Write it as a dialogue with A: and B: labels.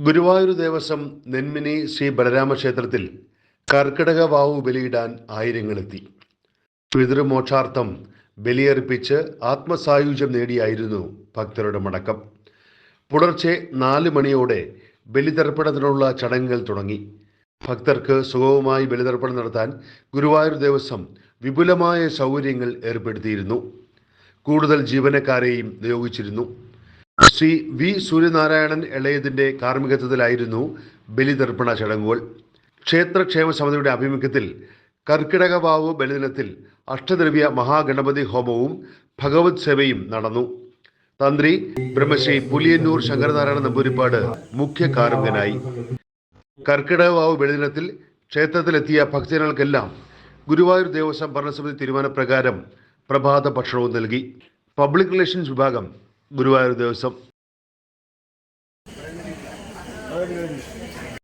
A: ഗുരുവായൂർ ദേവസ്വം നെന്മിനി ശ്രീ ബലരാമ ക്ഷേത്രത്തിൽ കർക്കിടക വാവു ബലിയിടാൻ ആയിരങ്ങളെത്തി. പിതൃമോക്ഷാർത്ഥം ബലിയർപ്പിച്ച് ആത്മസായുജ്യം നേടിയായിരുന്നു ഭക്തരുടെ മടക്കം. പുലർച്ചെ നാല് മണിയോടെ ബലിതർപ്പണത്തിനുള്ള ചടങ്ങുകൾ തുടങ്ങി. ഭക്തർക്ക് സുഗമമായി ബലിതർപ്പണം നടത്താൻ ഗുരുവായൂർ ദേവസ്വം വിപുലമായ സൗകര്യങ്ങൾ ഏർപ്പെടുത്തിയിരുന്നു. കൂടുതൽ ജീവനക്കാരെയും നിയോഗിച്ചിരുന്നു. ശ്രീ വി സൂര്യനാരായണൻ എളയതിന്റെ കാർമ്മികത്വത്തിലായിരുന്നു ബലിതർപ്പണ ചടങ്ങുകൾ. ക്ഷേത്രക്ഷേമ സമിതിയുടെ ആഭിമുഖ്യത്തിൽ കർക്കിടക വാവ് ബലിദിനത്തിൽ അഷ്ടദ്രവ്യ മഹാഗണപതി ഹോമവും ഭഗവത് സേവയും നടന്നു. തന്ത്രി ബ്രഹ്മശ്രീ പുലിയന്നൂർ ശങ്കരനാരായണ നമ്പൂരിപ്പാട് മുഖ്യ കാർമ്മികനായി. കർക്കിടക വാവ് ബലിദിനത്തിൽ ക്ഷേത്രത്തിലെത്തിയ ഭക്തജനങ്ങൾക്കെല്ലാം ഗുരുവായൂർ ദേവസ്വം ഭരണസമിതി തീരുമാനപ്രകാരം പ്രഭാത ഭക്ഷണവും നൽകി. പബ്ലിക് റിലേഷൻസ് വിഭാഗം ഗുരുവായൂർ ദേവസ്വം.